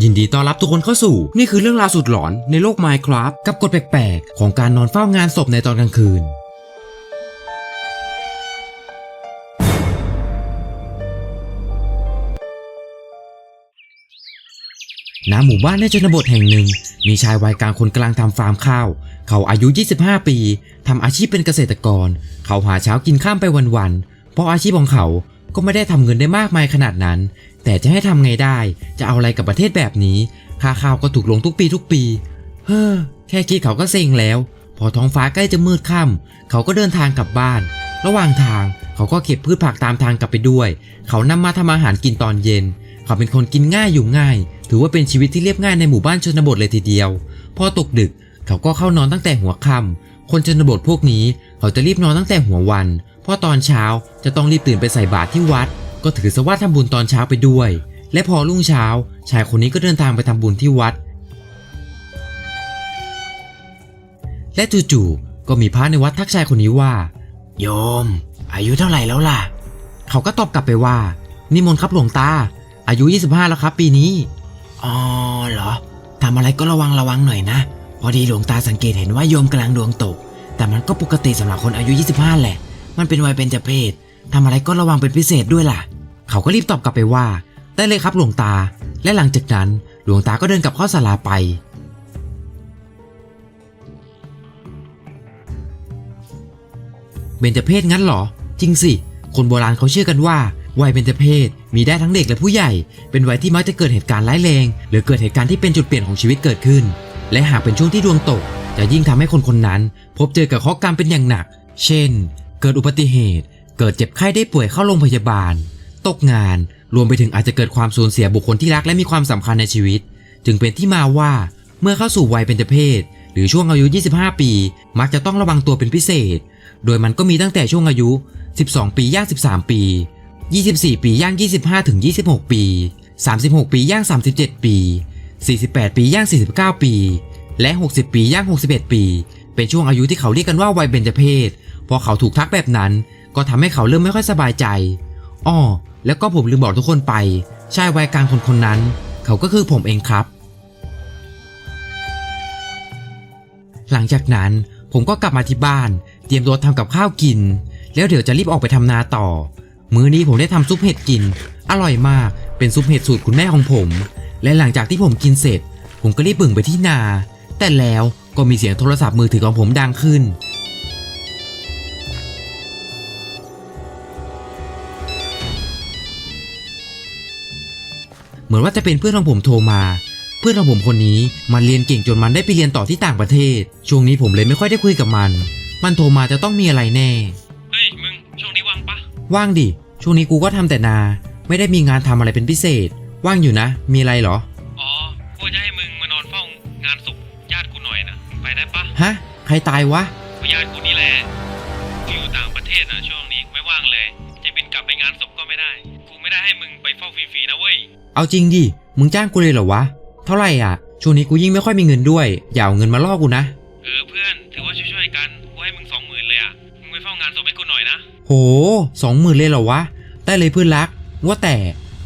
ยินดีต้อนรับทุกคนเข้าสู่ นี่คือเรื่องราวสุดหลอนในโลก Minecraft กับกฎแปลกๆ ของการนอนเฝ้างานศพในตอนกลางคืน ณ หมู่บ้านในชนบทแห่งหนึ่ง มีชายวัยกลางคนกำลังทำฟาร์มข้าว เขาอายุ 25 ปีทำอาชีพเป็นเกษตรกร เขาหาเช้ากินข้ามไปวันๆ เพราะอาชีพของเขาก็ไม่ได้ทำเงินได้มากมายขนาดนั้น แต่จะให้ทำไงได้ จะเอาอะไรกับประเทศแบบนี้ ค่าข้าวก็ถูกลงทุกปีทุกปี เฮ้อ แค่คิดเขาก็เซ็งแล้ว พอท้องฟ้าใกล้จะมืดค่ำเขาก็เดินทางกลับบ้าน ระหว่างทางเขาก็เก็บพืชผักตามทางกลับไปด้วย เขานำมาทำอาหารกินตอนเย็น เขาเป็นคนกินง่ายอยู่ง่าย ถือว่าเป็นชีวิตที่เรียบง่ายในหมู่บ้านชนบทเลยทีเดียว พอตกดึก เขาก็เข้านอนตั้งแต่หัวค่ำคนชนบทพวกนี้ เขาจะรีบนอนตั้งแต่หัววัน เพราะตอนเช้าจะต้องรีบตื่นไปใส่บาตรที่วัด ก็ถือซะว่าทำบุญตอนเช้าไปด้วย และพอรุ่งเช้า ชายคนนี้ก็เดินทางไปทำบุญที่วัด และจู่ๆก็มีพระในวัดทักชายคนนี้ว่า โยม อายุเท่าไหร่แล้วล่ะ เขาก็ตอบกลับไปว่า นิมนต์ครับหลวงตา อายุ 25 แล้วครับปีนี้ อ๋อเหรอทำอะไรก็ระวังระวังหน่อยนะ พอดีหลวงตาสังเกตเห็นว่าโยมกำลังดวงตก แต่มันก็ปกติสำหรับคนอายุ 25 แหละ มันเป็นวัยเบญจเพศ ทำอะไรก็ระวังเป็นพิเศษด้วยล่ะ เขาก็รีบตอบกลับไปว่า ได้เลยครับหลวงตา และหลังจากนั้นหลวงตาก็เดินกลับเข้าศาลาไป เบญจเพศงั้นเหรอ จริงสิ คนโบราณเขาเชื่อกันว่า วัยเบญจเพศมีได้ทั้งเด็กและผู้ใหญ่ เป็นวัยที่มักจะเกิดเหตุการณ์ร้ายแรง หรือเกิดเหตุการณ์ที่เป็นจุดเปลี่ยนของชีวิตเกิดขึ้น และหากเป็นช่วงที่ดวงตก จะยิ่งทำให้คนคนนั้น พบเจอกับข้อกรรมเป็นอย่างหนัก เช่น เกิดอุบัติเหตุ เกิดเจ็บไข้ได้ป่วยเข้าโรงพยาบาล ตกงาน รวมไปถึงอาจจะเกิดความสูญเสียบุคคลที่รักและมีความสำคัญในชีวิต จึงเป็นที่มาว่าเมื่อเข้าสู่วัยเบญจเพศ หรือช่วงอายุ 25 ปี มักจะต้องระวังตัวเป็นพิเศษ โดยมันก็มีตั้งแต่ช่วงอายุ 12 ปีย่าง 13 ปี 24 ปีย่าง 25ถึง26 ปี 36 ปีย่าง 37 ปี 48 ปีย่าง 49 ปี และ 60 ปีย่าง 61 ปี เป็นช่วงอายุที่เขาเรียกกันว่าวัยเบญจเพศพอเขาถูกทักแบบนั้น ก็ทำให้เขาเริ่มไม่ค่อยสบายใจ อ้อ แล้วก็ผมลืมบอกทุกคนไป ชายวัยกลางคนคนนั้น เขาก็คือผมเองครับ หลังจากนั้นผมก็กลับมาที่บ้าน เตรียมตัวทำกับข้าวกิน แล้วเดี๋ยวจะรีบออกไปทำนาต่อ มื้อนี้ผมได้ทำซุปเห็ดกิน อร่อยมาก เป็นซุปเห็ดสูตรคุณแม่ของผม และหลังจากที่ผมกินเสร็จ ผมก็รีบบึ่งไปที่นา แต่แล้วก็มีเสียงโทรศัพท์มือถือของผมดังขึ้น มือนว่าจะเป็นเพื่อนของผมโทรมา เพื่อนของผมคนนี้มันเรียนเก่งจนมันได้ไปเรียนต่อที่ต่างประเทศ ช่วงนี้ผมเลยไม่ค่อยได้คุยกับมัน มันโทรมาจะต้องมีอะไรแน่เฮ้ยมึงช่วงนี้ว่างปะว่างดิช่วงนี้กูก็ทำแต่นา ไม่ได้มีงานทำอะไรเป็นพิเศษ ว่างอยู่นะ มีอะไรเหรออ๋อกูจะให้มึงมานอนเฝ้างานศพญาติกูหน่อยนะมึงไปได้ปะฮะใครตายวะกูญาติกูนี่แหละ ไม่ได้ให้มึงไปเฝ้าฟรีๆนะเว้ย เอาจริงดิ มึงจ้างกูเลยเหรอวะ เท่าไหร่อะ ช่วงนี้กูยิ่งไม่ค่อยมีเงินด้วย อย่าเอาเงินมาล่อกูนะ เออเพื่อนถือว่าช่วยๆกัน กูให้มึงสองหมื่นเลยอะ มึงไปเฝ้างานศพให้กูหน่อยนะ โหสองหมื่นเลยเหรอวะ ได้เลยเพื่อนรัก ว่าแต่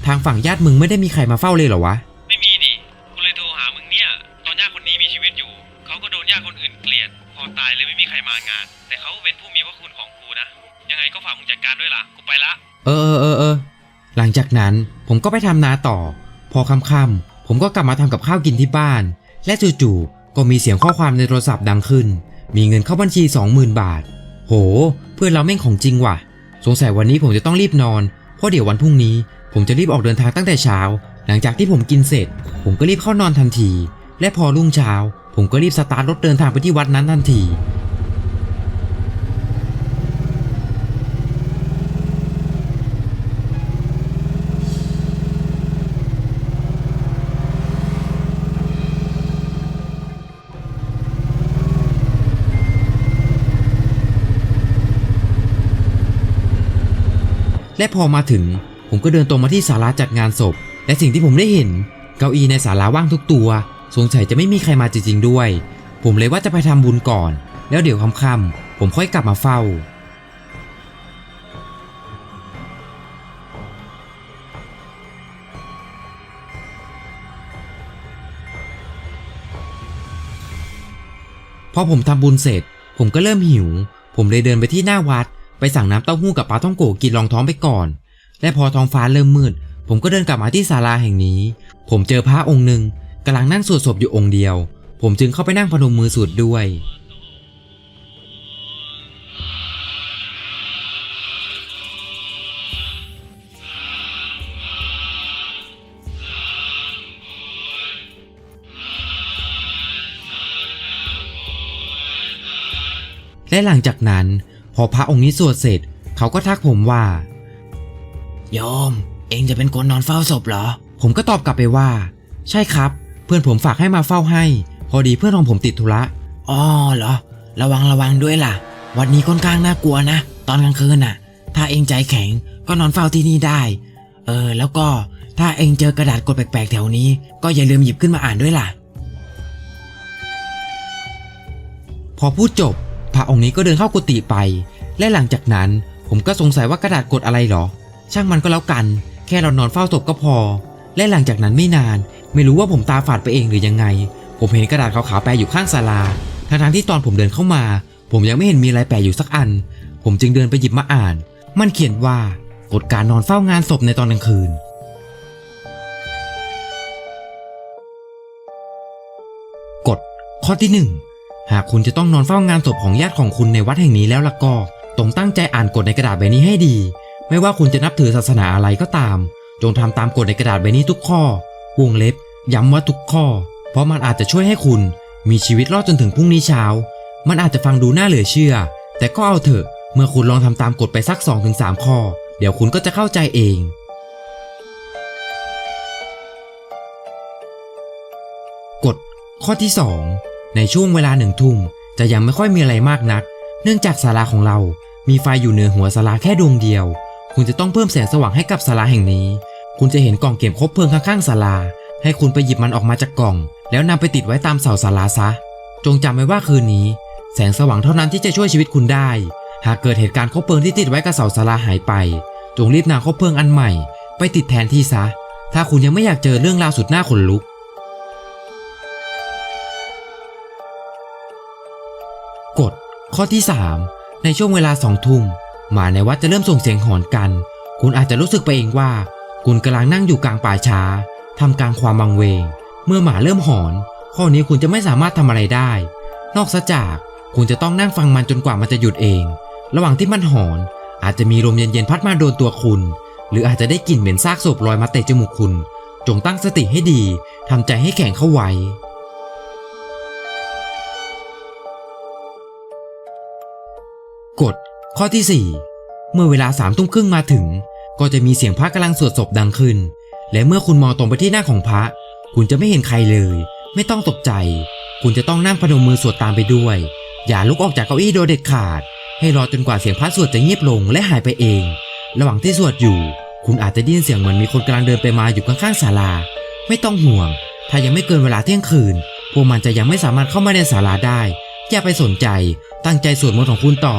ทางฝั่งญาติมึงไม่ได้มีใครมาเฝ้าเลยเหรอวะ ไม่มีดิ กูเลยโทรหามึงเนี่ย ตอนญาติคนนี้มีชีวิตอยู่ เขาก็โดนญาติคนอื่นเกลียด พอตายเลยไม่มีใครมางาน แต่เขาเป็นผู้มีพระคุณของกูนะ ยังไงก็ฝากมึงจัดการด้วยล่ะ กูไปละ เออเออเออเออ หลังจากนั้นผมก็ไปทำนาต่อ พอค่ำๆผมก็กลับมาทำกับข้าวกินที่บ้าน และจู่ๆก็มีเสียงข้อความในโทรศัพท์ดังขึ้น มีเงินเข้าบัญชี 20,000 บาท โห เพื่อนเราแม่งของจริงว่ะ สงสัยวันนี้ผมจะต้องรีบนอน เพราะเดี๋ยววันพรุ่งนี้ ผมจะรีบออกเดินทางตั้งแต่เช้า หลังจากที่ผมกินเสร็จ ผมก็รีบเข้านอนทันที และพอรุ่งเช้า ผมก็รีบสตาร์ทรถเดินทางไปที่วัดนั้นทันที และพอมาถึง ผมก็เดินตรงมาที่ศาลาจัดงานศพ และสิ่งที่ผมได้เห็น เก้าอี้ในศาลาว่างทุกตัว สงสัยจะไม่มีใครมาจริงๆด้วย ผมเลยว่าจะไปทำบุญก่อน แล้วเดี๋ยวค่ำๆผมค่อยกลับมาเฝ้าพอผมทำบุญเสร็จ ผมก็เริ่มหิว ผมเลยเดินไปที่หน้าวัด ไปสั่งน้ำเต้าหู้กับปลาท่องโกกินรองท้องไปก่อน และพอท้องฟ้าเริ่มมืด ผมก็เดินกลับมาที่ศาลาแห่งนี้ ผมเจอพระองค์หนึ่งกำลังนั่งสวดศพอยู่องค์เดียว ผมจึงเข้าไปนั่งพนมมือสวดด้วย และหลังจากนั้น พอพระองค์นี้สวดเสร็จ เขาก็ทักผมว่า โยม เองจะเป็นคนนอนเฝ้าศพเหรอ ผมก็ตอบกลับไปว่า ใช่ครับ เพื่อนผมฝากให้มาเฝ้าให้ พอดีเพื่อนของผมติดธุระอ๋อเหรอ ระวังระวังด้วยล่ะ วันนี้ค่อนข้างน่ากลัวนะ ตอนกลางคืนน่ะ ถ้าเองใจแข็งก็นอนเฝ้าที่นี่ได้ เออ แล้วก็ถ้าเองเจอกระดาษกดแปลกๆแถวนี้ ก็อย่าลืมหยิบขึ้นมาอ่านด้วยล่ะ พอพูดจบ พระองค์นี้ก็เดินเข้ากุฏิไป และหลังจากนั้นผมก็สงสัยว่ากระดาษกดอะไรหรอ ช่างมันก็แล้วกัน แค่เรานอนเฝ้าศพก็พอ และหลังจากนั้นไม่นาน ไม่รู้ว่าผมตาฝาดไปเองหรือยังไง ผมเห็นกระดาษขาวๆแปะอยู่ข้างศาลาทั้งๆที่ตอนผมเดินเข้ามา ผมยังไม่เห็นมีอะไรแปะอยู่สักอัน ผมจึงเดินไปหยิบมาอ่าน มันเขียนว่ากฎการนอนเฝ้างานศพในตอนกลางคืน กฎข้อที่หนึ่ง หากคุณจะต้องนอนเฝ้างานศพของญาติของคุณในวัดแห่งนี้แล้วล่ะก็ต้องตั้งใจอ่านกฎในกระดาษใบนี้ให้ดี ไม่ว่าคุณจะนับถือศาสนาอะไรก็ตาม จงทำตามกฎในกระดาษใบนี้ทุกข้อ วงเล็บ ย้ำว่าทุกข้อ เพราะมันอาจจะช่วยให้คุณ มีชีวิตรอดจนถึงพรุ่งนี้เช้า มันอาจจะฟังดูน่าเหลือเชื่อ แต่ก็เอาเถอะ เมื่อคุณลองทำตามกฎไปสัก 2-3 ข้อ เดี๋ยวคุณก็จะเข้าใจเองกฎข้อที่ 2 ในช่วงเวลาหนึ่งทุ่มจะยังไม่ค่อยมีอะไรมากนัก เนื่องจากศาลาของเรามีไฟอยู่เหนือหัวศาลาแค่ดวงเดียว คุณจะต้องเพิ่มแสงสว่างให้กับศาลาแห่งนี้ คุณจะเห็นกล่องเก็บคบเพลิงข้างๆศาลา ให้คุณไปหยิบมันออกมาจากกล่อง แล้วนำไปติดไว้ตามเสาศาลาซะ จงจำไว้ว่าคืนนี้ แสงสว่างเท่านั้นที่จะช่วยชีวิตคุณได้ หากเกิดเหตุการณ์คบเพลิงที่ติดไว้กับเสาศาลาหายไป จงรีบนำคบเพลิงอันใหม่ ไปติดแทนที่ซะ ถ้าคุณยังไม่อยากเจอเรื่องราวสุดน่าขนลุก ข้อที่ 3 ในช่วงเวลาสองทุ่มหมาในวัดจะเริ่มส่งเสียงหอนกัน คุณอาจจะรู้สึกไปเองว่า คุณกำลังนั่งอยู่กลางป่าช้าทำกลางความบังเวง เมื่อหมาเริ่มหอน ข้อนี้คุณจะไม่สามารถทำอะไรได้ นอกจากคุณจะต้องนั่งฟังมันจนกว่ามันจะหยุดเอง ระหว่างที่มันหอน อาจจะมีลมเย็นๆพัดมาโดนตัวคุณ หรืออาจจะได้กลิ่นเหม็นซากศพลอยมาเตะจมูกคุณ จงตั้งสติให้ดีทำใจให้แข็งเข้าไว้ กฎข้อที่ 4 เมื่อเวลาสามทุ่มครึ่งมาถึง ก็จะมีเสียงพระกำลังสวดศพดังขึ้น และเมื่อคุณมองตรงไปที่หน้าของพระ คุณจะไม่เห็นใครเลย ไม่ต้องตกใจ คุณจะต้องนั่งพนมมือสวดตามไปด้วย อย่าลุกออกจากเก้าอี้โดยเด็ดขาด ให้รอจนกว่าเสียงพระสวดจะเงียบลงและหายไปเอง ระหว่างที่สวดอยู่ คุณอาจจะได้ยินเสียงเหมือนมีคนกำลังเดินไปมาอยู่ข้างๆศาลา ไม่ต้องห่วง ถ้ายังไม่เกินเวลาเที่ยงคืน พวกมันจะยังไม่สามารถเข้ามาในศาลาได้ อย่าไปสนใจ ตั้งใจสวดมนต์ของคุณต่อ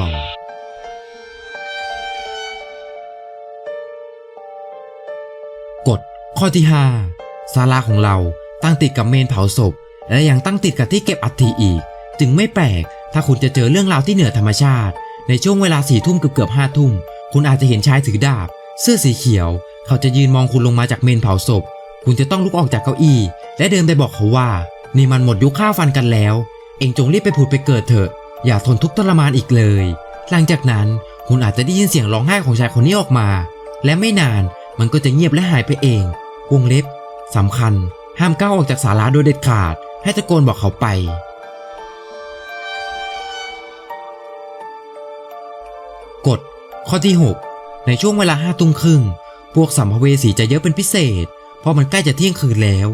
ข้อที่5ศาลาของเราตั้งติดกับเมนเผาศพ และยังตั้งติดกับที่เก็บอัฐิอีก จึงไม่แปลก ถ้าคุณจะเจอเรื่องราวที่เหนือธรรมชาติ ในช่วงเวลาสี่ทุ่มเกือบเกือบห้าทุ่ม คุณอาจจะเห็นชายถือดาบ เสื้อสีเขียว เขาจะยืนมองคุณลงมาจากเมนเผาศพ คุณจะต้องลุกออกจากเก้าอี้ และเดินไปบอกเขาว่า นี่มันหมดยุคฆ่าฟันกันแล้ว เองจงรีบไปผุดไปเกิดเถอะ อย่าทนทุกข์ทรมานอีกเลย หลังจากนั้นคุณอาจจะได้ยินเสียงร้องไห้ของชายคนนี้ออกมา และไม่นานมันก็จะเงียบและหายไปเอง วงเล็บสำคัญ ห้ามก้าวออกจากศาลาโดยเด็ดขาด ให้ตะโกนบอกเขาไป กฎข้อที่ 6 ในช่วงเวลาห้าทุ่มครึ่ง พวกสัมภเวสีจะเยอะเป็นพิเศษ เพราะมันใกล้จะเที่ยงคืนแล้ว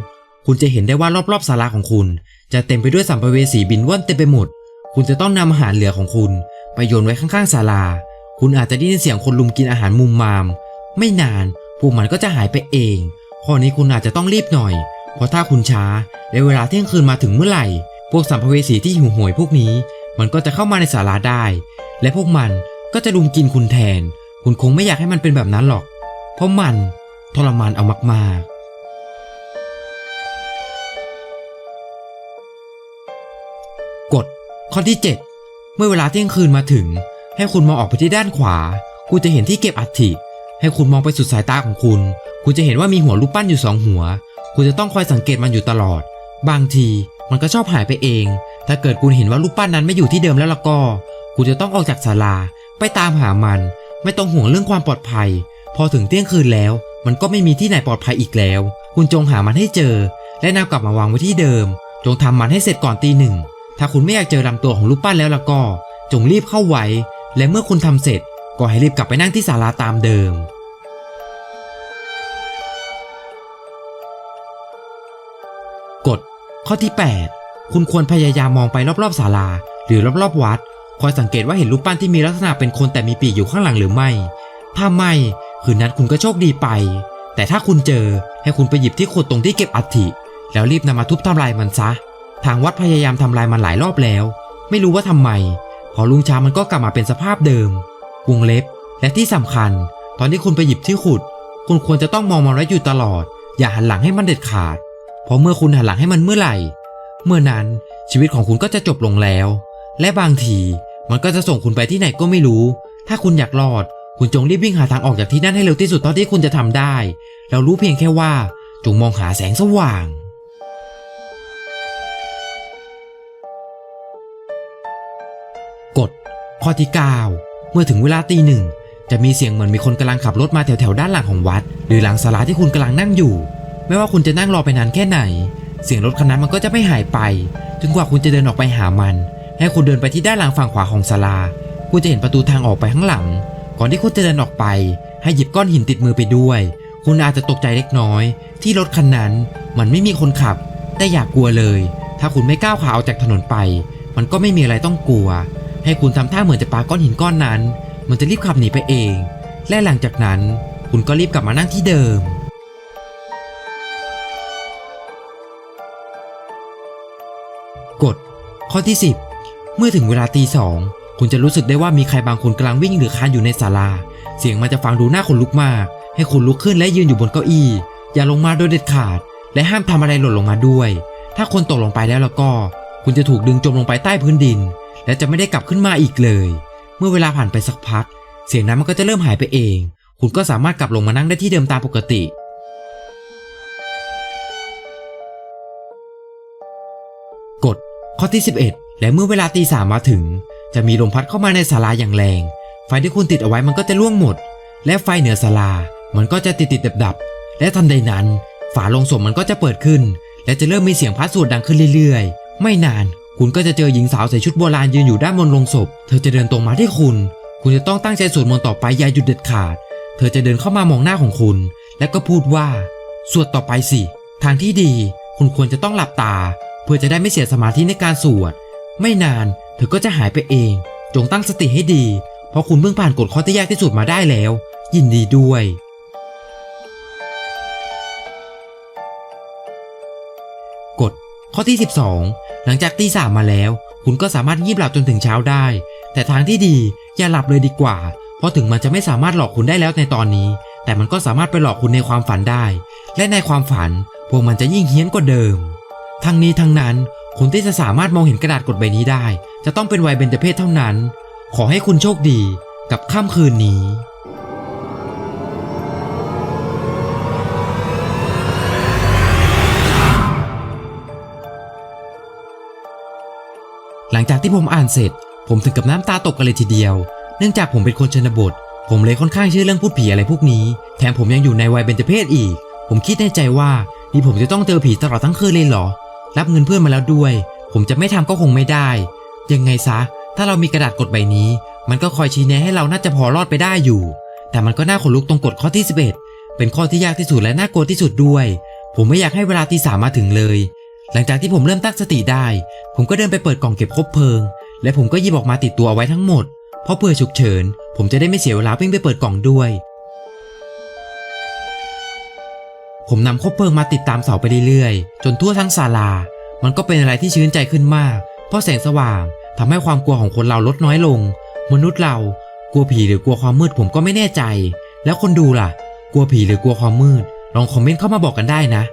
คุณจะเห็นได้ว่ารอบๆศาลาของคุณ จะเต็มไปด้วยสัมภเวสีบินว่อนเต็มไปหมด คุณจะต้องนำอาหารเหลือของคุณ ไปโยนไว้ข้างๆศาลา คุณอาจจะได้ยินเสียงคนลุมกินอาหารมุมมาม ไม่นานพวกมันก็จะหายไปเอง ข้อนี้คุณอาจจะต้องรีบหน่อย เพราะถ้าคุณช้าและเวลาเที่ยงคืนมาถึงเมื่อไหร่ พวกสัมภเวสีที่หิวโหยพวกนี้ มันก็จะเข้ามาในศาลาได้ และพวกมันก็จะลุมกินคุณแทน คุณคงไม่อยากให้มันเป็นแบบนั้นหรอก เพราะมันทรมานเอามากๆกฎข้อที่ 7 เมื่อเวลาเที่ยงคืนมาถึง ให้คุณมองออกไปที่ด้านขวา คุณจะเห็นที่เก็บอัฐิ ให้คุณมองไปสุดสายตาของคุณ คุณจะเห็นว่ามีหัวรูปปั้นอยู่สองหัว คุณจะต้องคอยสังเกตมันอยู่ตลอด บางทีมันก็ชอบหายไปเอง ถ้าเกิดคุณเห็นว่ารูปปั้นนั้นไม่อยู่ที่เดิมแล้วล่ะก็ คุณจะต้องออกจากศาลา ไปตามหามัน ไม่ต้องห่วงเรื่องความปลอดภัย พอถึงเที่ยงคืนแล้ว มันก็ไม่มีที่ไหนปลอดภัยอีกแล้ว คุณจงหามันให้เจอ และนำกลับมาวางไว้ที่เดิม จงทำมันให้เสร็จก่อนตีหนึ่ง ถ้าคุณไม่อยากเจอลำตัวของรูปปั้นแล้วล่ะก็ จงรีบเข้าไว้ และเมื่อคุณทำเสร็จ ก็ให้รีบกลับไปนั่งที่ศาลาตามเดิม ข้อที่ 8 คุณควรพยายามมองไปรอบๆศาลา หรือรอบๆวัด คอยสังเกตว่าเห็นรูปปั้นที่มีลักษณะเป็นคนแต่มีปีกอยู่ข้างหลังหรือไม่ ถ้าไม่คืนนั้นคุณก็โชคดีไป แต่ถ้าคุณเจอให้คุณไปหยิบที่ขุดตรงที่เก็บอัฐิ แล้วรีบนำมาทุบทำลายมันซะ ทางวัดพยายามทำลายมันหลายรอบแล้ว ไม่รู้ว่าทำไม พอลุงช้ามันก็กลับมาเป็นสภาพเดิม วงเล็บ และที่สำคัญ ตอนที่คุณไปหยิบที่ขุด คุณควรจะต้องมองมันไว้อยู่ตลอด อย่าหันหลังให้มันเด็ดขาด เพราะเมื่อคุณหันหลังให้มันเมื่อไหร่ เมื่อนั้นชีวิตของคุณก็จะจบลงแล้ว และบางทีมันก็จะส่งคุณไปที่ไหนก็ไม่รู้ ถ้าคุณอยากรอด คุณจงรีบวิ่งหาทางออกจากที่นั่นให้เร็วที่สุดเท่าที่คุณจะทำได้ เรารู้เพียงแค่ว่าจงมองหาแสงสว่างกฎข้อที่ 9 เมื่อถึงเวลาตีหนึ่งจะมีเสียงเหมือนมีคนกำลังขับรถมาแถวๆด้านหลังของวัด หรือหลังศาลาที่คุณกำลังนั่งอยู่ ไม่ว่าคุณจะนั่งรอไปนานแค่ไหน เสียงรถคันนั้นมันก็จะไม่หายไป จนกว่าคุณจะเดินออกไปหามัน ให้คุณเดินไปที่ด้านหลังฝั่งขวาของศาลา คุณจะเห็นประตูทางออกไปข้างหลัง ก่อนที่คุณจะเดินออกไป ให้หยิบก้อนหินติดมือไปด้วย คุณอาจจะตกใจเล็กน้อย ที่รถคันนั้นมันไม่มีคนขับ แต่อย่ากกลัวเลย ถ้าคุณไม่ก้าวขาออกจากถนนไป มันก็ไม่มีอะไรต้องกลัว ให้คุณทำท่าเหมือนจะปาก้อนหินก้อนนั้น มันจะรีบขับหนีไปเอง และหลังจากนั้น คุณก็รีบกลับมานั่งที่เดิม กฎข้อที่ 10 เมื่อถึงเวลาตีสองคุณจะรู้สึกได้ว่ามีใครบางคนกำลังวิ่งหรือคานอยู่ในศาลา เสียงมันจะฟังดูน่าขนลุกมาก ให้คุณลุกขึ้นและยืนอยู่บนเก้าอี้ อย่าลงมาโดยเด็ดขาด และห้ามทำอะไรหล่นลงมาด้วย ถ้าคนตกลงไปแล้วแล้วก็ คุณจะถูกดึงจมลงไปใต้พื้นดิน และจะไม่ได้กลับขึ้นมาอีกเลย เมื่อเวลาผ่านไปสักพัก เสียงนั้นมันก็จะเริ่มหายไปเอง คุณก็สามารถกลับลงมานั่งได้ที่เดิมตามปกติ ข้อที่ 11 และเมื่อเวลาตีสามมาถึง จะมีลมพัดเข้ามาในศาลาอย่างแรง ไฟที่คุณติดเอาไว้มันก็จะล่วงหมด และไฟเหนือศาลา มันก็จะติดติดดับดับ และทันใดนั้น ฝาโลงศพมันก็จะเปิดขึ้น และจะเริ่มมีเสียงพัดสวดดังขึ้นเรื่อยๆ ไม่นานคุณก็จะเจอหญิงสาวใส่ชุดโบราณยืนอยู่ด้านบนโลงศพ เธอจะเดินตรงมาที่คุณ คุณจะต้องตั้งใจสวดมนต์ต่อไปอย่าหยุดเด็ดขาด เธอจะเดินเข้ามามองหน้าของคุณ และก็พูดว่า สวดต่อไปสิ ทางที่ดี คุณควรจะต้องหลับตา เพื่อจะได้ไม่เสียสมาธิในการสวด ไม่นานเธอก็จะหายไปเอง จงตั้งสติให้ดี เพราะคุณเพิ่งผ่านกฎข้อที่ยากที่สุดมาได้แล้ว ยินดีด้วย กฎข้อที่ 12 หลังจากตีสามมาแล้ว คุณก็สามารถงีบหลับจนถึงเช้าได้ แต่ทางที่ดีอย่าหลับเลยดีกว่า เพราะถึงมันจะไม่สามารถหลอกคุณได้แล้วในตอนนี้ แต่มันก็สามารถไปหลอกคุณในความฝันได้ และในความฝันพวกมันจะยิ่งเฮี้ยนกว่าเดิม ทั้งนี้ทั้งนั้นคนที่จะสามารถมองเห็นกระดาษกดใบนี้ได้ จะต้องเป็นวัยเบญจเพศเท่านั้น ขอให้คุณโชคดีกับค่ำคืนนี้หลังจากที่ผมอ่านเสร็จ ผมถึงกับน้ำตาตกกันเลยทีเดียว เนื่องจากผมเป็นคนชนบท ผมเลยค่อนข้างเชื่อเรื่องพูดผีอะไรพวกนี้ แถมผมยังอยู่ในวัยเบญจเพศอีก ผมคิดในใจว่านี่ผมจะต้องเจอผีตลอดทั้งคืนเลยเหรอ รับเงินเพื่อนมาแล้วด้วย ผมจะไม่ทำก็คงไม่ได้ ยังไงซะ ถ้าเรามีกระดาษกดใบนี้ มันก็คอยชี้แนะให้เราน่าจะพอรอดไปได้อยู่ แต่มันก็น่าขนลุกตรงกฎข้อที่ 11 เป็นข้อที่ยากที่สุดและน่ากลัวที่สุดด้วย ผมไม่อยากให้เวลาที่สามมาถึงเลย หลังจากที่ผมเริ่มตั้งสติได้ ผมก็เดินไปเปิดกล่องเก็บคบเพลิง และผมก็หยิบออกมาติดตัวไว้ทั้งหมด เพราะเผื่อฉุกเฉิน ผมจะได้ไม่เสียเวลาวิ่งไปเปิดกล่องด้วย ผมนำคบเพลิงมาติดตามเสาไปเรื่อยๆ จนทั่วทั้งศาลา มันก็เป็นอะไรที่ชื้นใจขึ้นมาก เพราะแสงสว่างทำให้ความกลัวของคนเราลดน้อยลง มนุษย์เรากลัวผีหรือกลัวความมืดผมก็ไม่แน่ใจ แล้วคนดูล่ะ กลัวผีหรือกลัวความมืด ลองคอมเมนต์เข้ามาบอกกันได้นะ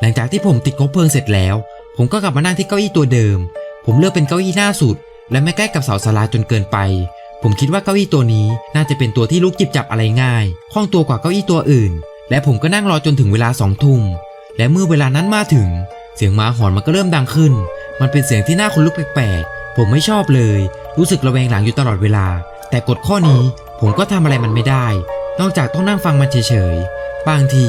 หลังจากที่ผมติดคบเพลิงเสร็จแล้ว ผมก็กลับมานั่งที่เก้าอี้ตัวเดิม ผมเลือกเป็นเก้าอี้หน้าสุด และไม่ใกล้กับเสาศาลาจนเกินไป ผมคิดว่าเก้าอี้ตัวนี้น่าจะเป็นตัวที่ลุกจิบจับอะไรง่าย คล่องตัวกว่าเก้าอี้ตัวอื่น และผมก็นั่งรอจนถึงเวลาสองทุ่ม และเมื่อเวลานั้นมาถึง เสียงหมาหอนมันก็เริ่มดังขึ้น มันเป็นเสียงที่น่าขนลุกแปลกๆ ผมไม่ชอบเลย รู้สึกระแวงหลังอยู่ตลอดเวลา แต่กฎข้อนี้ผมก็ทำอะไรมันไม่ได้ นอกจากต้องนั่งฟังมันเฉยๆ บางที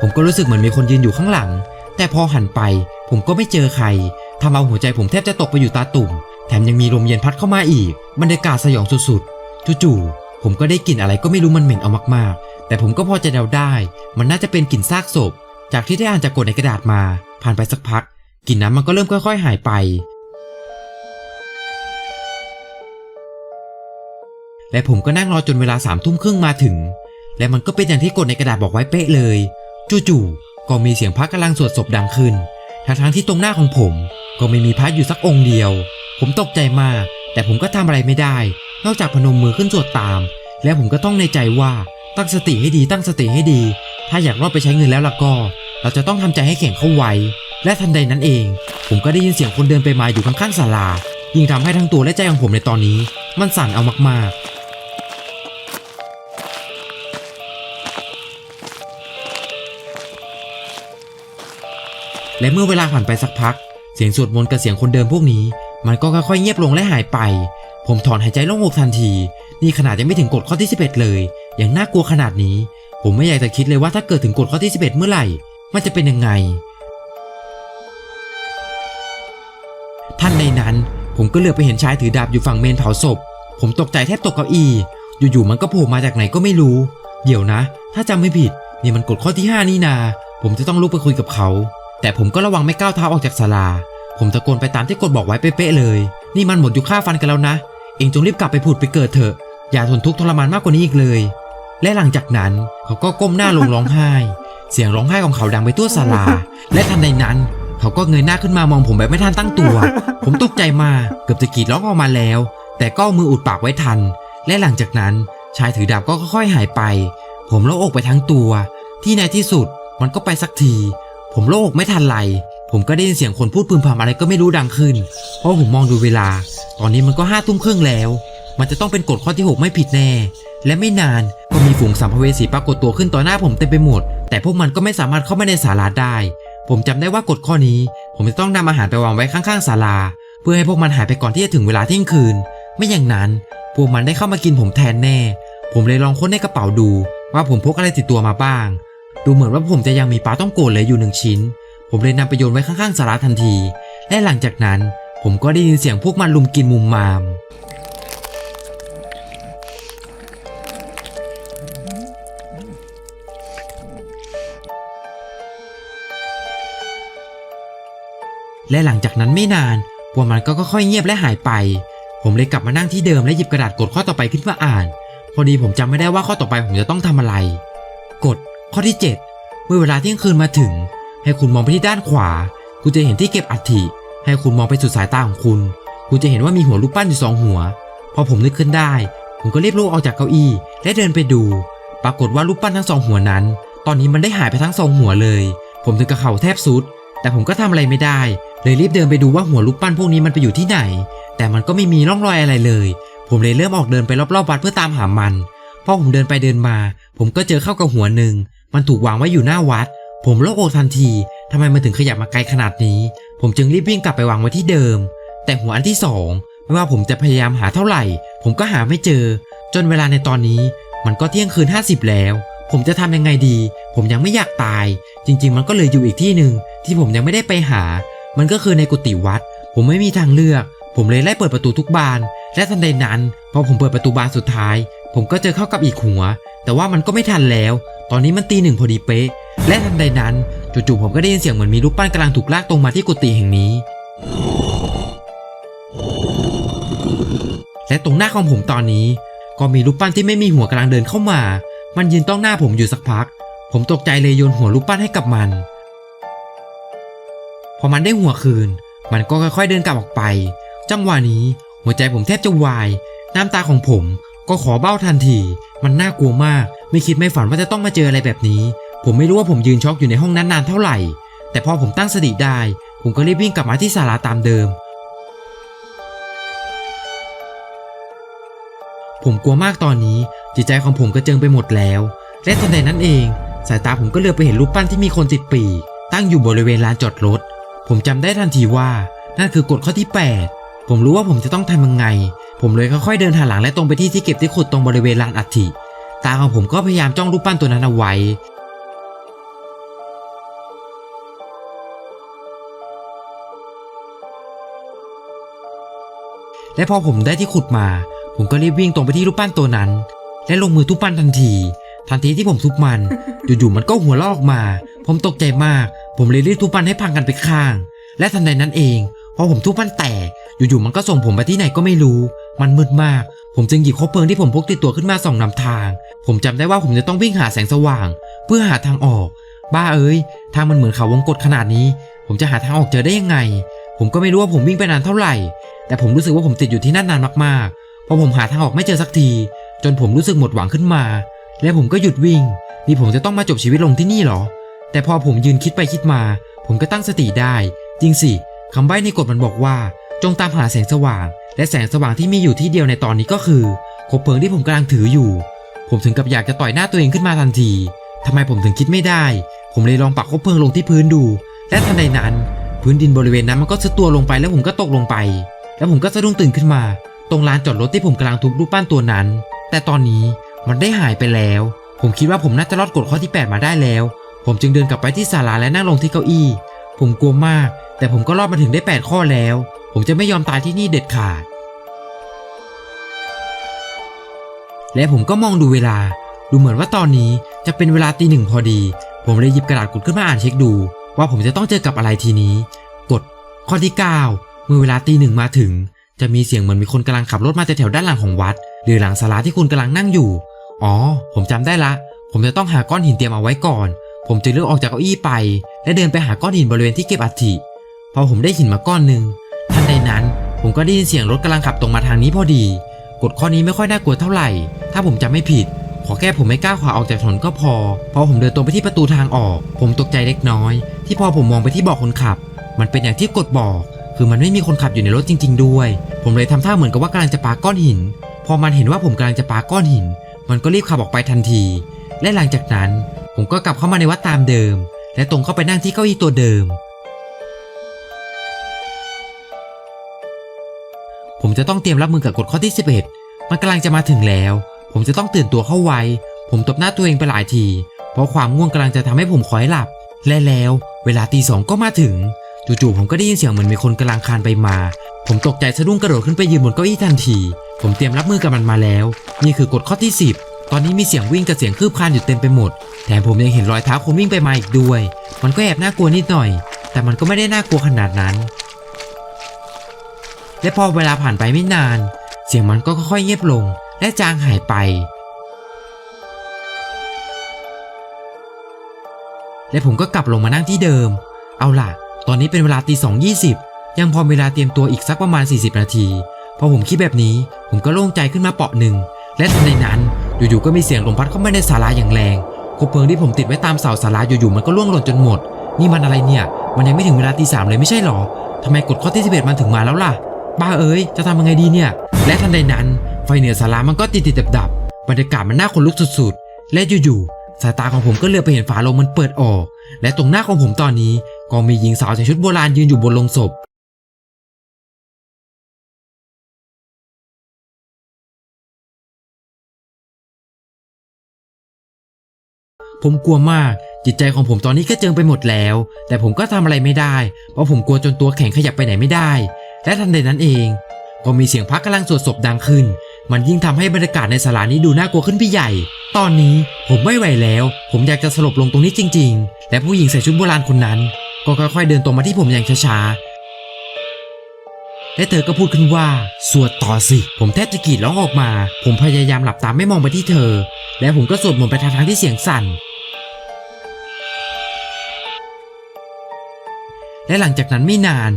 ผมก็รู้สึกเหมือนมีคนยืนอยู่ข้างหลัง แต่พอหันไป ผมก็ไม่เจอใครทำเอาหัวใจผมแทบจะตกไปอยู่ตาตุ่ม แถมยังมีลมเย็นพัดเข้ามาอีก บรรยากาศสยองสุดๆ จู่ๆ ผมก็ได้กลิ่นอะไรก็ไม่รู้มันเหม็นเอามากๆ แต่ผมก็พอจะเดาได้ มันน่าจะเป็นกลิ่นซากศพ จากที่ได้อ่านจากกฎในกระดาษมา ผ่านไปสักพัก กลิ่นนั้นมันก็เริ่มค่อย ๆ หายไป และผมก็นั่งรอจนเวลาสามทุ่มครึ่งมาถึง และมันก็เป็นอย่างที่กฎในกระดาษบอกไว้เป๊ะเลย จู่ๆ ก็มีเสียงพระกำลังสวดศพดังขึ้น ทั้งๆที่ตรงหน้าของผม ก็ไม่มีพระอยู่สักองค์เดียว ผมตกใจมาก แต่ผมก็ทำอะไรไม่ได้ นอกจากพนมมือขึ้นสวดตาม แล้วผมก็ต้องในใจว่าตั้งสติให้ดีตั้งสติให้ดี ถ้าอยากรอดไปใช้เงินแล้วล่ะก็ เราจะต้องทำใจให้แข็งเข้าไว้ และทันใดนั้นเอง ผมก็ได้ยินเสียงคนเดินไปมาอยู่ข้างๆศาลา ยิ่งทำให้ทั้งตัวและใจของผมในตอนนี้ มันสั่นเอามากๆและเมื่อเวลาผ่านไปสักพัก เสียงสวดมนต์กับเสียงคนเดิมพวกนี้ มันก็ค่อยๆเงียบลงและหายไป ผมถอนหายใจโล่งอกทันที นี่ขนาดยังไม่ถึงกฎข้อที่ 11 เลย อย่างน่ากลัวขนาดนี้ ผมไม่อยากจะคิดเลยว่าถ้าเกิดถึงกฎข้อที่ 11 เมื่อไหร่ มันจะเป็นยังไง ท่านในนั้น ผมก็เหลือไปเห็นชายถือดาบอยู่ฝั่งเมนเผาศพ ผมตกใจแทบตกเก้าอี้ อยู่ๆมันก็โผล่มาจากไหนก็ไม่รู้ เดี๋ยวนะ ถ้าจำไม่ผิดนี่มันกฎข้อที่ 5 นี่นา ผมจะต้องลุกไปคุยกับเขา แต่ผมก็ระวังไม่ก้าวเท้าออกจากศาลา ผมตะโกนไปตามที่กฎบอกไว้เป๊ะเลย นี่มันหมดยุคฆ่าฟันกันแล้วนะ เองจงรีบกลับไปผุดไปเกิดเถอะ อย่าทนทุกข์ทรมานมากกว่านี้อีกเลย และหลังจากนั้นเขาก็ก้มหน้าลงร้องไห้ เสียงร้องไห้ของเขาดังไปทั่วศาลา และทันใดนั้น เขาก็เงยหน้าขึ้นมามองผมแบบไม่ทันตั้งตัว ผมตกใจมากเกือบจะกรีดร้องออกมาแล้ว แต่ก็มืออุดปากไว้ทัน และหลังจากนั้น ชายถือดาบก็ค่อยๆหายไป ผมโล่งอกไปทั้งตัว ที่ในที่สุดมันก็ไปสักที ผมโล่งอกไม่ทันไร ผมก็ได้ยินเสียงคนพูดพึมพำอะไรก็ไม่รู้ดังขึ้น เพราะผมมองดูเวลา ตอนนี้มันก็ห้าทุ่มครึ่งแล้ว มันจะต้องเป็นกฎข้อที่ 6 ไม่ผิดแน่ และไม่นานก็มีฝูงสัมภเวสีปรากฏตัวขึ้นต่อหน้าผมเต็มไปหมด แต่พวกมันก็ไม่สามารถเข้ามาในศาลาได้ ผมจำได้ว่ากฎข้อนี้ ผมจะต้องนำอาหารไปวางไว้ข้างๆศาลา เพื่อให้พวกมันหายไปก่อนที่จะถึงเวลาเที่ยงคืน ไม่อย่างนั้น พวกมันได้เข้ามากินผมแทนแน่ ผมเลยลองค้นในกระเป๋าดู ว่าผมพกอะไรติดตัวมาบ้าง ดูเหมือนว่าผมจะยังมีปลาต้องโกะเหลืออยู่หนึ่งชิ้น ผมเลยนำไปโยนไว้ข้างๆศาลาทันที และหลังจากนั้น ผมก็ได้ยินเสียงพวกมันลุมกินมุมมาม และหลังจากนั้นไม่นาน พวกมันก็ค่อยๆเงียบและหายไป ผมเลยกลับมานั่งที่เดิมและหยิบกระดาษกดข้อต่อไปขึ้นมาอ่าน พอดีผมจำไม่ได้ว่าข้อต่อไปผมจะต้องทำอะไร กฎข้อที่ 7 เมื่อเวลาเที่ยงคืนมาถึง ให้คุณมองไปที่ด้านขวา คุณจะเห็นที่เก็บอัฐิ ให้คุณมองไปสุดสายตาของคุณ คุณจะเห็นว่ามีหัวรูปปั้นอยู่สองหัว พอผมนึกขึ้นได้ ผมก็รีบลุกออกจากเก้าอี้ และเดินไปดู ปรากฏว่ารูปปั้นทั้งสองหัวนั้น ตอนนี้มันได้หายไปทั้งสองหัวเลย ผมถึงกับเข่าแทบสุด แต่ผมก็ทำอะไรไม่ได้ เลยรีบเดินไปดูว่าหัวรูปปั้นพวกนี้มันไปอยู่ที่ไหน แต่มันก็ไม่มีร่องรอยอะไรเลย ผมเลยเริ่มออกเดินไปรอบๆวัดเพื่อตามหามันพอผมเดินไปเดินมา ผมก็เจอเข้ากับหัวหนึ่ง มันถูกวางไว้อยู่หน้าวัด ผมโล่งอกทันทีทำไมมันถึงขยับมาไกลขนาดนี้ ผมจึงรีบวิ่งกลับไปวางไว้ที่เดิม แต่หัวอันที่สองไม่ว่าผมจะพยายามหาเท่าไหร่ ผมก็หาไม่เจอ จนเวลาในตอนนี้มันก็เที่ยงคืน 50 แล้ว ผมจะทำยังไงดี ผมยังไม่อยากตาย จริง ๆ มันก็เลยอยู่อีกที่หนึ่งที่ผมยังไม่ได้ไปหา มันก็คือในกุฏิวัด ผมไม่มีทางเลือก ผมเลยไล่เปิดประตูทุกบาน และทันใดนั้นพอผมเปิดประตูบานสุดท้าย ผมก็เจอเข้ากับอีกหัว แต่ว่ามันก็ไม่ทันแล้ว ตอนนี้มันตีหนึ่งพอดีเป๊ะ และทันใดนั้นจู่ๆผมก็ได้ยินเสียงเหมือนมีรูปปั้นกำลังถูกลากตรงมาที่กุฏิแห่งนี้ และตรงหน้าของผมตอนนี้ ก็มีรูปปั้นที่ไม่มีหัวกำลังเดินเข้ามา มันยืนต้องหน้าผมอยู่สักพัก ผมตกใจเลยโยนหัวรูปปั้นให้กับมัน พอมันได้หัวคืน มันก็ค่อยๆเดินกลับออกไป จังหวะนี้หัวใจผมแทบจะวาย น้ำตาของผมก็ขอเบ้าทันที มันน่ากลัวมาก ไม่คิดไม่ฝันว่าจะต้องมาเจออะไรแบบนี้ ผมไม่รู้ว่าผมยืนช็อกอยู่ในห้องนั้นนานเท่าไหร่ แต่พอผมตั้งสติได้ ผมก็รีบวิ่งกลับมาที่ศาลาตามเดิม ผมกลัวมากตอนนี้จิตใจของผมกระเจิงไปหมดแล้ว และทันใดนั้นเอง สายตาผมก็เลือบไปเห็นรูปปั้นที่มีคนติดปีกตั้งอยู่บริเวณลานจอดรถ ผมจำได้ทันทีว่า นั่นคือกฎข้อที่ 8 ผมรู้ว่าผมจะต้องทำยังไง ผมเลยค่อยๆเดินหันหลังและตรงไปที่ที่เก็บที่ขุดตรงบริเวณลานอัฐิ ตาของผมก็พยายามจ้องรูปปั้นตัวนั้นเอาไว้ และพอผมได้ที่ขุดมา ผมก็รีบวิ่งตรงไปที่รูปปั้นตัวนั้น และลงมือทุบปั้นทันที ทันทีที่ผมทุบมันอยู่ๆมันก็หัวเราะอกมา ผมตกใจมาก ผมเลยรีบทุบปั้นให้พังกันไปข้าง และทันใดนั้นเองพอผมทุบปั้นแตกอยู่ๆมันก็ส่งผมไปที่ไหนก็ไม่รู้ มันมืดมาก ผมจึงหยิบคบเพลิงที่ผมพกติดตัวขึ้นมาส่องนำทาง ผมจำได้ว่าผมจะต้องวิ่งหาแสงสว่าง เพื่อหาทางออก บ้าเอ้ยทางมันเหมือนเขาวงกตขนาดนี้ ผมจะหาทางออกเจอได้ยังไง ผมก็ไม่รู้ว่าผมวิ่งไปนานเท่าไหร่ แต่ผมรู้สึกว่าผมติดอยู่ที่นั่นนานมากๆ เพราะผมหาทางออกไม่เจอสักที จนผมรู้สึกหมดหวังขึ้นมา และผมก็หยุดวิ่ง นี่ผมจะต้องมาจบชีวิตลงที่นี่เหรอ แต่พอผมยืนคิดไปคิดมา ผมก็ตั้งสติได้ จริงสิคำใบ้ในกฎมันบอกว่า จงตามหาแสงสว่าง และแสงสว่างที่มีอยู่ที่เดียวในตอนนี้ก็คือคบเพลิงที่ผมกำลังถืออยู่ ผมถึงกับอยากจะต่อยหน้าตัวเองขึ้นมาทันทีทำไมผมถึงคิดไม่ได้ ผมเลยลองปักคบเพลิงลงที่พื้นดู และทันใดนั้น พื้นดินบริเวณนั้นมันก็ซุดตัวลงไปแล้วผมก็ตกลงไป แล้วผมก็สะดุ้งตื่นขึ้นมา ตรงลานจอดรถที่ผมกำลังทุบรูปปั้นตัวนั้น แต่ตอนนี้มันได้หายไปแล้ว ผมคิดว่าผมน่าจะรอดกฎข้อที่ 8 มาได้แล้ว ผมจึงเดินกลับไปที่ศาลาและนั่งลงที่เก้าอี้ ผมกลัวมาก แต่ผมก็รอดมาถึงได้ 8 ข้อแล้ว ผมจะไม่ยอมตายที่นี่เด็ดขาด และผมก็มองดูเวลา ดูเหมือนว่าตอนนี้จะเป็นเวลาตีหนึ่งพอดี ผมเลยหยิบกระดาษกดขึ้นมาอ่านเช็คดู ว่าผมจะต้องเจอกับอะไรทีนี้กฎข้อที่ 9 มื่อเวลาตีหนึ่งมาถึง จะมีเสียงเหมือนมีคนกำลังขับรถมาจากแถวด้านหลังของวัด หรือหลังศาลาที่คุณกำลังนั่งอยู่ อ๋อ ผมจำได้ละ ผมจะต้องหาก้อนหินเตรียมเอาไว้ก่อน ผมจึงเลือกออกจากเก้าอี้ไป และเดินไปหาก้อนหินบริเวณที่เก็บอัฐิพอผมได้หินมาก้อนหนึ่งทันใดนั้น ผมก็ได้ยินเสียงรถกำลังขับตรงมาทางนี้พอดีกฎข้อนี้ไม่ค่อยน่ากลัวเท่าไหร่ ถ้าผมจำไม่ผิด ขอแค่ผมไม่กล้าขวาออกจากถนนก็พอ พอผมเดินตรงไปที่ประตูทางออก ผมตกใจเล็กน้อย ที่พอผมมองไปที่บาะคนขับ มันเป็นอย่างที่กฎบอก คือมันไม่มีคนขับอยู่ในรถจริง ๆ ด้วย ผมเลยทำท่าเหมือนกับว่ากำลังจะปาก้อนหิน พอมันเห็นว่าผมกำลังจะปาก้อนหิน มันก็รีบขับออกไปทันที และหลังจากนั้น ผมก็กลับเข้ามาในวัดตามเดิม และตรงเข้าไปนั่งที่เก้าอี้ตัวเดิม ผมจะต้องเตรียมรับมือกับกฎข้อที่ 11 มันกำลังจะมาถึงแล้ว ผมจะต้องตื่นตัวเข้าไว้ผมตบหน้าตัวเองไปหลายที เพราะความง่วงกำลังจะทำให้ผมคอยหลับ และแล้ว เวลาตีสองก็มาถึง จู่ๆผมก็ได้ยินเสียงเหมือนมีคนกำลังคานไปมา ผมตกใจสะดุ้งกระโดดขึ้นไปยืนบนเก้าอี้ทันที ผมเตรียมรับมือกับมันมาแล้ว นี่คือกฎข้อที่ 10 ตอนนี้มีเสียงวิ่งกับเสียงคืบคานอยู่เต็มไปหมด แถมผมยังเห็นรอยเท้าคนวิ่งไปมาอีกด้วย มันก็แอบน่ากลัวนิดหน่อย แต่มันก็ไม่ได้น่ากลัวขนาดนั้น และพอเวลาผ่านไปไม่นาน เสียงมันก็ค่อยๆเงียบลง และจางหายไปและผมก็กลับลงมานั่งที่เดิม เอาล่ะ ตอนนี้เป็นเวลาตีสองยี่สิบยังพอเวลาเตรียมตัวอีกสักประมาณ 40 นาที พอผมคิดแบบนี้ ผมก็โล่งใจขึ้นมาเปาะหนึ่ง และทันใดนั้น อยู่ๆ ก็มีเสียงลมพัดเข้ามาในศาลาอย่างแรงคบเพลิงที่ผมติดไว้ตามเสาศาลาอยู่ๆ มันก็ร่วงหล่นจนหมด นี่มันอะไรเนี่ย มันยังไม่ถึงเวลาตีสามเลยไม่ใช่หรอทำไมกฎข้อที่ 11 มันถึงมาแล้วล่ะ บ้าเอ้ย จะทำยังไงดีเนี่ย และทันใดนั้น ไฟเหนือศาลามันก็ติดติดดับดับๆบรรยากาศมันน่าขนลุกสุดๆ และอยู่ๆ สายตาของผมก็เลือบไปเห็นฝาโลงมันเปิดออก และตรงหน้าของผมตอนนี้ก็มีหญิงสาวใส่ชุดโบราณยืนอยู่บนโลงศพ ผมกลัวมาก จิตใจของผมตอนนี้ก็เจิงไปหมดแล้ว แต่ผมก็ทำอะไรไม่ได้ เพราะผมกลัวจนตัวแข็งขยับไปไหนไม่ได้ และทันใดนั้นเอง ก็มีเสียงพักกำลังสวดศพดังขึ้น มันยิ่งทำให้บรรยากาศในศาลานี้ดูน่ากลัวขึ้นพี่ใหญ่ ตอนนี้ผมไม่ไหวแล้ว ผมอยากจะสลบลงตรงนี้จริง ๆ และผู้หญิงใส่ชุดโบราณคนนั้น ก็ค่อยๆเดินตรงมาที่ผมอย่างช้าๆ และเธอก็พูดขึ้นว่า สวดต่อสิ ผมแทบจะกรีดร้องออกมา ผมพยายามหลับตาไม่มองไปที่เธอ และผมก็สวดมนต์ไปทางๆที่เสียงสั่น และหลังจากนั้นไม่นาน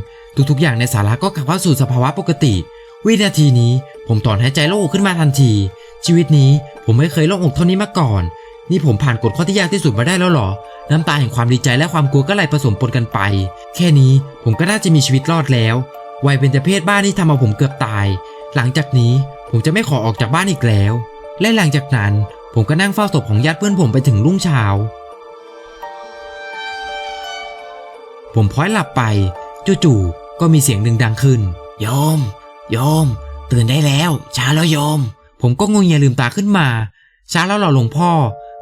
ทุกๆอย่างในศาลาก็กลับเข้าสู่สภาวะปกติ วินาทีนี้ ผมถอนหายใจโล่งอกขึ้นมาทันที ชีวิตนี้ผมไม่เคยโล่งอกเท่านี้มาก่อน นี่ผมผ่านกฎข้อที่ยากที่สุดมาได้แล้วหรอ น้ำตาแห่งความดีใจและความกลัวก็ไหลผสมปนกันไป แค่นี้ผมก็น่าจะมีชีวิตรอดแล้ว วัยเป็นเจเพศบ้านนี่ทำเอาผมเกือบตาย หลังจากนี้ผมจะไม่ขอออกจากบ้านอีกแล้ว และหลังจากนั้นผมก็นั่งเฝ้าศพของญาติเพื่อนผมไปถึงรุ่งเช้า ผมพลอยหลับไปจู่ๆก็มีเสียงหนึ่งดังขึ้น โยม โยม ตื่นได้แล้วเช้าแล้วโยม ผมก็งงเงียลืมตาขึ้นมาเช้าแล้วเหรอหลวงพ่อ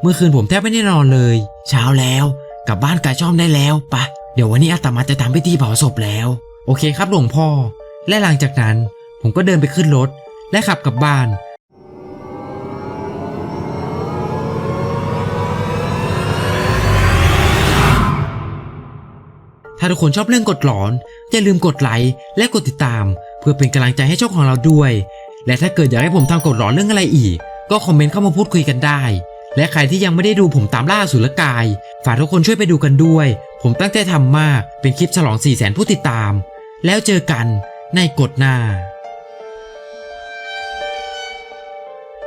เมื่อคืนผมแทบไม่ได้นอนเลย เช้าแล้วกลับบ้านกาช่อมได้แล้วปะเดี๋ยววันนี้อาตมาจะทำพิธีเผาศพแล้ว โอเคครับหลวงพ่อ และหลังจากนั้นผมก็เดินไปขึ้นรถ และขับกลับบ้านถ้าทุกคนชอบเรื่องกดหลอน อย่าลืมกดไลค์และกดติดตาม เพื่อเป็นกำลังใจให้ช่องของเราด้วย และถ้าเกิดอยากให้ผมทำกดหลอนเรื่องอะไรอีก ก็คอมเมนต์เข้ามาพูดคุยกันได้ และใครที่ยังไม่ได้ดูผมตามล่าสุรกาย ฝากทุกคนช่วยไปดูกันด้วย ผมตั้งใจทำมากเป็นคลิปฉลอง 4 0 0 0 0 0ผู้ติดตาม แล้วเจอกันในกดหน้า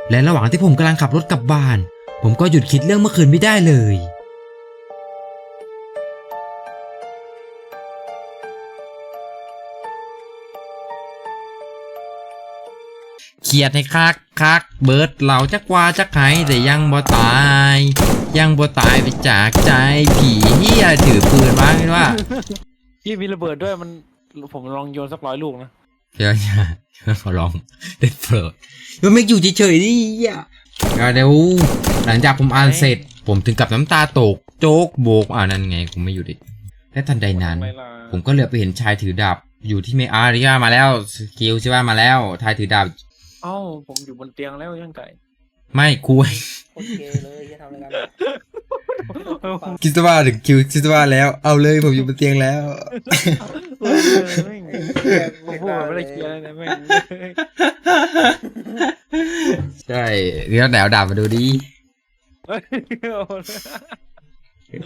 และระหว่างที่ผมกำลังขับรถกลับบ้าน ผมก็หยุดคิดเรื่องเมื่อคืนไม่ได้เลย เขียดให้คักคักเบิดเหล่าจักว่าจักไห้แต่ยังบ่ตาย ยังบ่ตายไปจากใจผีเฮียถือปืนมาไม่ว่าพี่มีระเบิดด้วยมันผมลองโยนสักร้อยลูกนะเดี๋ยวอย่าขอลองเด็ดเปิดมันไม่อยู่เฉยๆดิอะเดี๋ยวหลังจากผมอ่านเสร็จ ผมถึงกับน้ำตาตกโจ๊กโบกอ่านั่นไงผมไม่อยู่ดิและทันใดนั้นไม่ล่ะผมก็เหลือไปเห็นชายถือดาบอยู่ที่เมอาริยามาแล้วสกิลใช่ป่ะมาแล้วชายถือดาบเอ้าผมอยู่บนเตียงแล้วยังไงไม่คุยโคตรเกย์เลยจะทำอะไรกันคิดว่าถึงคิวคิดว่าแล้ว เอาเลยผมอยู่บนเตียงแล้ว เออแม่งผมพูดแบบไม่ได้เคลียร์เลยนะแม่งใช่เดี๋ยวแนวดาบมาดูดิเฮ้ยเอา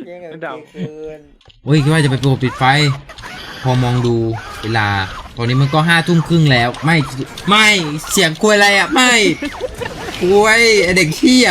เกย์กับดาวเกย์เกินโอ้ยคิดว่าจะไปประกบปิดไฟ พอมองดูเวลา ตอนนี้มันก็ห้าทุ่มครึ่งแล้ว ไม่ ไม่ เสียงคุยอะไรอะ ไม่คุยไอเด็กเชี่ย